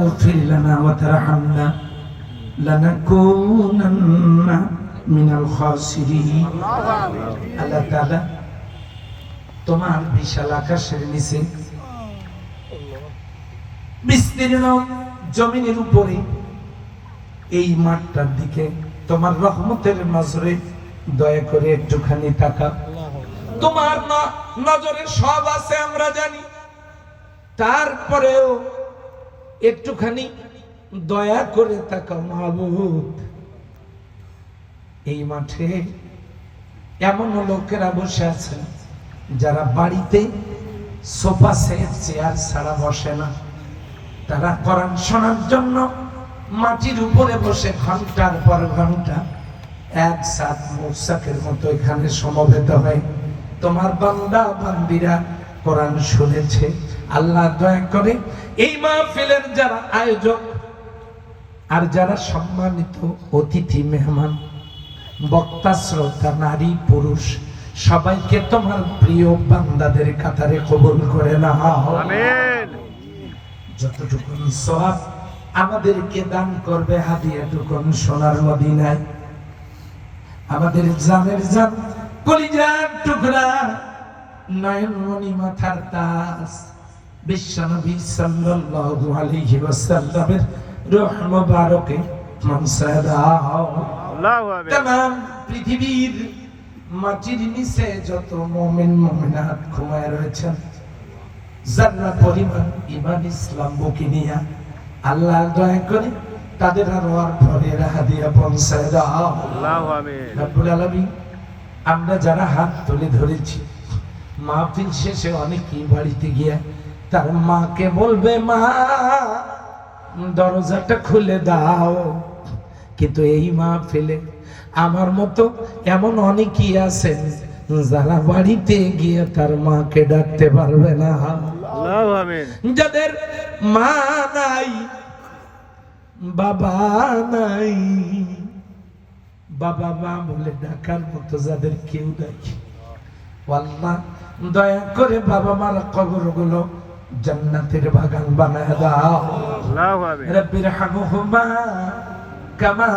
اغفر لنا وترحمنا لنكونن من الخاسرين আল্লাহ তাআলা তোমার বিশাল আকাশের নিচে বিস্তীর্ণ জমিনের উপরে এই মাঠটার দিকে তোমার রহমতের নজরে দয়া করে একটুখানি তাকা তোমার ন- নজরে সব আছে আমরা জানি তারপরেও একটুখানি দয়া করে তাকাও, মাহবুব। এই মাঠে এমন লোকেরা বসে আছেন যারা বাড়িতে সোফা সেট, চেয়ার ছাড়া বসে না। তারা কোরআন শোনার জন্য মাটির উপরে বসে ঘণ্টার পর ঘণ্টা এক সাত মোসাকের মতো এখানে সমবেত হয়। তোমার বান্দা, বান্দিরা কোরআন শুনেছে। আল্লাহ দয়া করে এই মাহফিলের যারা আয়োজক আর যারা সম্মানিত অতিথি মেহমান বক্তা শ্রোতা নারী পুরুষ সবাইকে তোমার প্রিয় বান্দাদের কাতারে কবুল করে না আমিন। যতটুকু সব আমাদেরকে দান করবে হাদিয়াটুকুন সোনার মদিনায়। আমাদের জানের জান কলিজার টুকরা নয়নমণি মাথার তাস। বিশ্বনবী সাল্লাল্লাহু আলাইহি ওয়াসাল্লামের রূহ মুবারকে মনসা দাও আল্লাহু আমিন তাম পৃথিবীর মাটির নিচে যত মুমিন মুমিনাত ঘুমায় রয়েছেন জান্নাত পরিমাণ ইমান ইসলাম বুকে নিয়া আল্লাহ দয়া করে তাদের আর পরে হাদিয়া পৌঁছায় দাও আল্লাহু আমিন রব্বুল আলামিন আমরা যারা হাত তুলে ধরেছি মাহফিল শেষে অনেকেই বাড়িতে গিয়া তার মাকে বলবে মা দরজাটা খুলে দাও। কিন্তু এই মা ফেলে আমার মতো এমন অনেকেই আছেন যারা বাড়িতে গিয়ে তার মাকে ডাকতে পারবে না। যাদের মা নাই বাবা নাই বাবা মা বলে ডাকার মতো যাদের কেউ নাই। আল্লাহ দয়া করে বাবা মার কবরগুলো জান্নাতের বাগান বানায় দাও। রব্বির হামহুমা কামা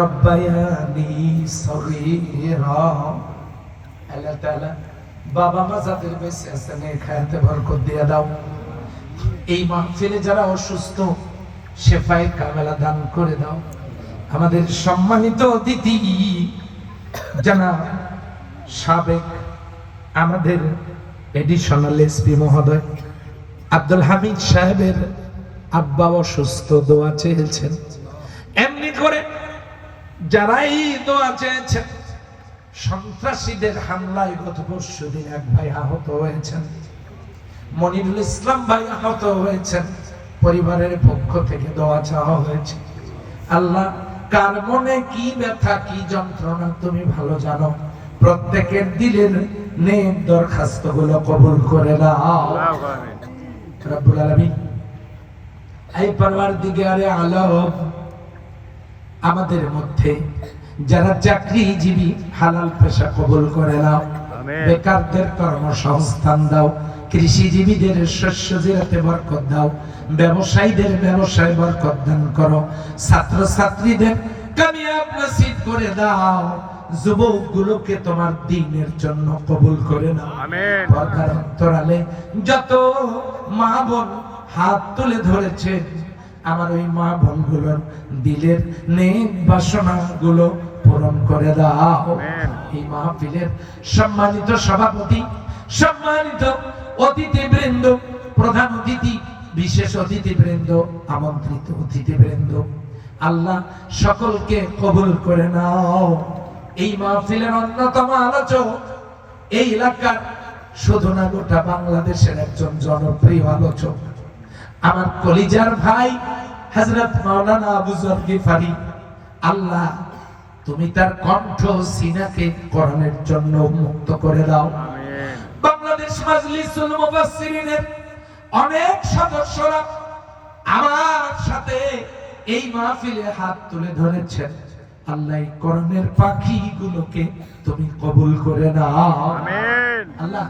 রব্বায়ানি সগীরা। আল্লাহ তাআলা বাবা মা যাদের বেঁচে আছেন এই খায়াতে বরকত দিয়ে দাও। এই মাহফিলে যারা অসুস্থ শেফায়ে কামেলা দান করে দাও। আমাদের সম্মানিত অতিথি জানা সাবেক আমাদের এডিশনাল এসপি মহোদয়। আব্দুল হামিদ সাহেবের আব্বা অসুস্থ, দোয়া চেয়েছেন। এমনি করে যারাই দোয়া চেয়েছেন, সন্ত্রাসীদের হামলায় গত পরশু দিন এক ভাই আহত হয়েছেন, মনিরুল ইসলাম ভাই আহত হয়েছেন, পরিবারের পক্ষ থেকে দোয়া চাওয়া হয়েছে। আল্লাহ, কার মনে কি ব্যথা, কি যন্ত্রণা, তুমি ভালো জানো? প্রত্যেকের দিলের নেক দরখাস্তগুলো কবুল করে নাও। রব্বুল আলামিন। এই পরওয়ারদিগারে আলম আমাদের মধ্যে যারা চাকরিজীবী হালাল পেশা কবুল করে নাও বেকারদের কর্মসংস্থান দাও কৃষিজীবীদের শস্য জিরাতে বরকত দাও ব্যবসায়ীদের ব্যবসায় বরকত দান করো ছাত্র ছাত্রীদের কামিয়াব নসিব করে দাও যুবকগুলোকে তোমার দিনের জন্য কবুল করে নাও। পর্দার অন্তরালে যত মা বোন হাত তুলে ধরেছে আমার ওই মা বোনগুলোর দিলের নেক বাসনা গুলো পূরণ করে দাও। এই মাহফিলের সম্মানিত সভাপতি সম্মানিত অতিথি বৃন্দ প্রধান অতিথি বিশেষ অতিথি বৃন্দ আমন্ত্রিত অতিথি বৃন্দ আল্লাহ সকলকে কবুল করে নাও। এই মাহফিলের অন্যতম আলোচক এই এলাকার শুধু না গোটা বাংলাদেশের একজন জনপ্রিয় আলোচক। আমার কলিজার ভাই হযরত মাওলানা আবু যর গিফারি আল্লাহ তুমি তার কণ্ঠ সিনাকে কোরআনের জন্য মুক্ত করে দাও। বাংলাদেশ মাজলিসুল মুফাসসিরিনের অনেক সদস্যরা আমার সাথে এই মাহফিলে হাত তুলে ধরেছেন। আল্লাহ পাখিগুলোকে তুমি কবুল করে নাও। আল্লাহ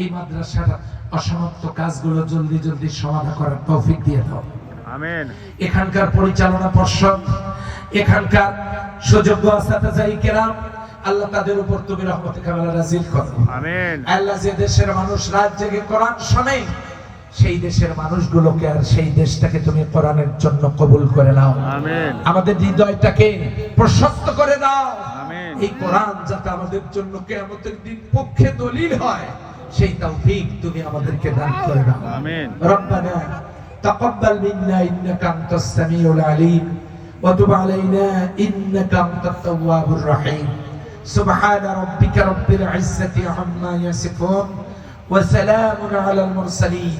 এই মাদ্রাসার অসমাপ্ত কাজগুলো জলদি জলদি সমাধা করার তৌফিক দিয়ে দাও। আমিন। এখানকার পরিচালনা পর্ষদ এখানকার সুযোগ্য আসাতাজাই কেরাম আল্লাহ তাদের উপর তুমি রহমতে কামালা নাজিল করো আমিন। আল্লাহ যে দেশের মানুষ রাত জেগে কোরআন শোনে সেই দেশের মানুষগুলোকে আর সেই দেশটাকে তুমি কোরআনের জন্য কবুল করে নাও আমিন আমাদের হৃদয়টাকে প্রশস্ত করে দাও আমিন এই কোরআন যাতে আমাদের জন্য কেয়ামতের দিন পক্ষে দলিল হয় সেই তৌফিক তুমি আমাদেরকে দান করে দাও আমিন ربنا تقبل منا انك انت السميع العليم وتب علينا انك انت التواب الرحيم سبحان ربك رب العزه عما يصفون وسلام على المرسلين